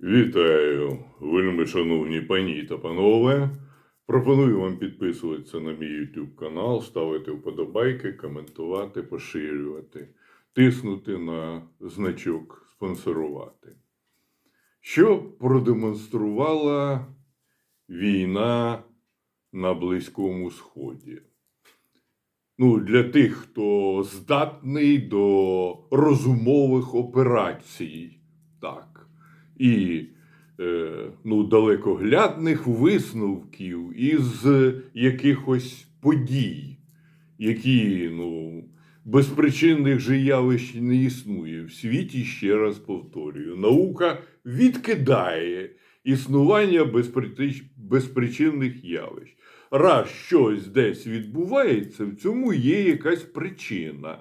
Вітаю, вельми шановні пані та панове. Пропоную вам підписуватися на мій YouTube канал, ставити вподобайки, коментувати, поширювати, тиснути на значок спонсорувати. Що продемонструвала війна на Близькому Сході? Ну, для тих, хто здатний до розумових операцій. Так і е, ну, далекоглядних висновків із якихось подій, які ну, безпричинних же явищ не існує в світі, ще раз повторюю. Наука відкидає існування безпричинних явищ. Раз щось десь відбувається, в цьому є якась причина.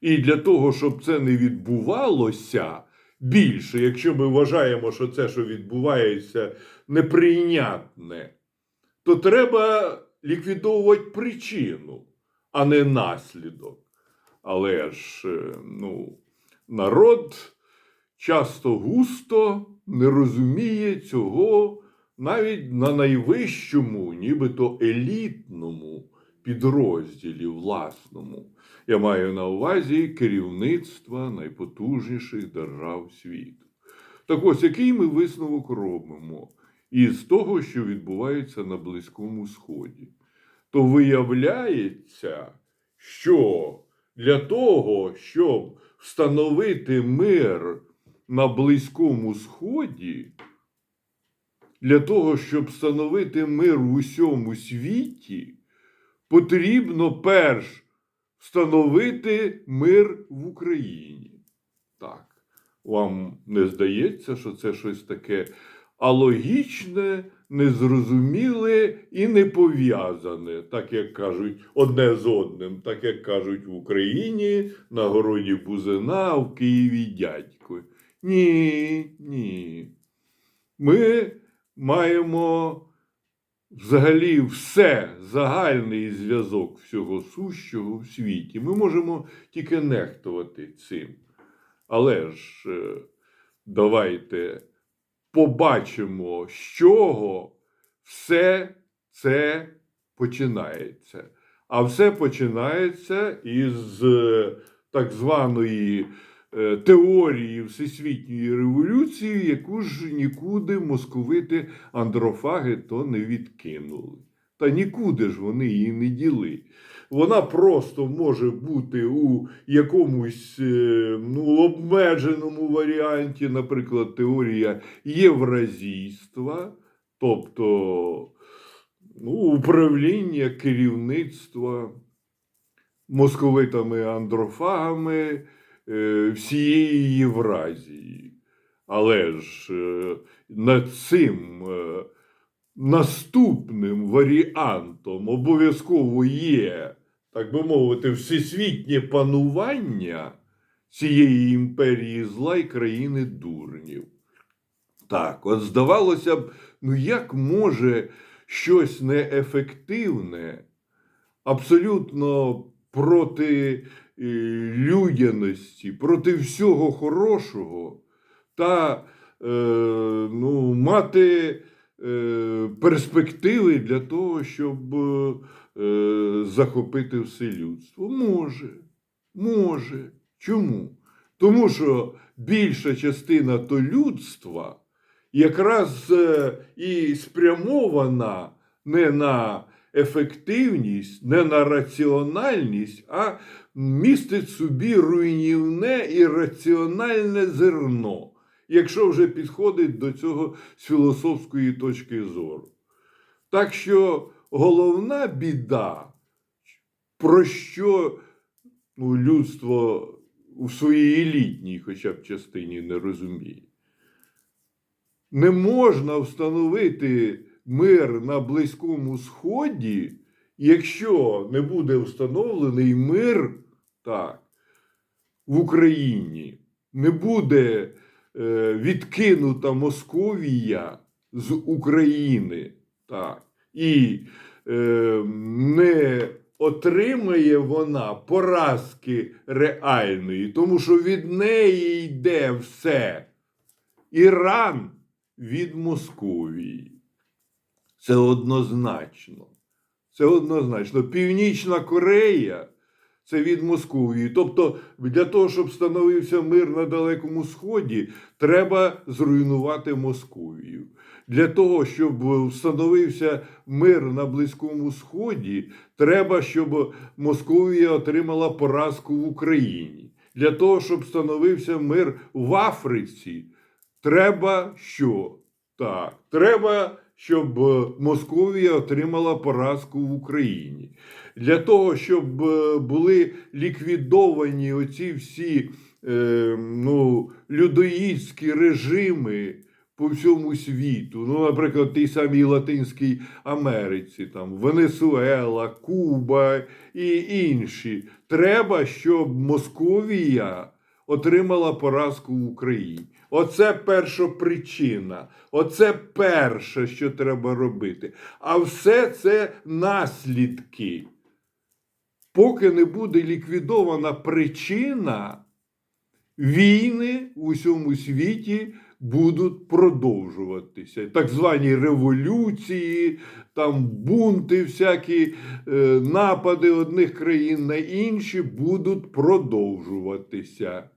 І для того, щоб це не відбувалося більше, якщо ми вважаємо, що це, що відбувається, неприйнятне, то треба ліквідовувати причину, а не наслідок. Але ж е, ну, народ часто густо не розуміє цього навіть на найвищому, нібито елітному підрозділі власному. Я маю на увазі керівництва найпотужніших держав світу. Так ось, який ми висновок робимо із того, що відбувається на Близькому Сході? То виявляється, що для того, щоб встановити мир на Близькому Сході, для того, щоб встановити мир в усьому світі, потрібно перш встановити мир в Україні. Так, вам не здається, що це щось таке алогічне, незрозуміле і не пов'язане, так як кажуть одне з одним, так як кажуть в Україні, на городі Бузина, в Києві дядько. Ні, ні. Ми маємо взагалі все, загальний зв'язок всього сущого в світі. Ми можемо тільки нехтувати цим. Але ж е, давайте побачимо, з чого все це починається. А все починається із е, так званої теорії Всесвітньої революції, яку ж нікуди московити андрофаги то не відкинули. Та нікуди ж вони її не діли. Вона просто може бути у якомусь е, ну, обмеженому варіанті, наприклад, теорія євразійства, тобто ну, управління керівництва московитами-андрофагами е, всієї Євразії. Але ж е, над цим е, наступним варіантом обов'язково є, так би мовити, всесвітнє панування цієї імперії зла і країни дурнів. Так, от здавалося б, ну як може щось неефективне, абсолютно проти е, людяності, проти всього хорошого та е, ну, мати е, перспективи для того, щоб е, захопити все людство. Може, може. Чому? Тому що більша частина то людства якраз е, і спрямована не на ефективність, не на раціональність, а містить собі руйнівне і раціональне зерно, якщо вже підходить до цього з філософської точки зору. Так що головна біда, про що ну, людство у своїй елітній хоча б частині не розуміє. Не можна встановити мир на Близькому Сході, якщо не буде встановлений мир так, в Україні, не буде е, відкинута Московія з України. Так, і е, не отримає вона поразки реальної, тому що від неї йде все. Іран від Московії. Це однозначно. Це однозначно. Північна Корея це від Московії. Тобто, для того, щоб встановився мир на Далекому Сході, треба зруйнувати Московію. Для того, щоб встановився мир на Близькому Сході, треба, щоб Московія отримала поразку в Україні. Для того, щоб встановився мир в Африці, треба що? Так, треба, щоб е, Московія отримала поразку в Україні. Для того, щоб е, були ліквідовані оці всі е, ну, людоїдські режими по всьому світу. Ну, наприклад, тій самій Латинській Америці, там Венесуела, Куба і інші. Треба, щоб Московія отримала поразку в Україні. Оце перша причина. Оце перше, що треба робити. А все це наслідки. Поки не буде ліквідована причина, війни в усьому світі будуть продовжуватися. Так звані революції, там бунти, всякі е, напади одних країн на інші будуть продовжуватися.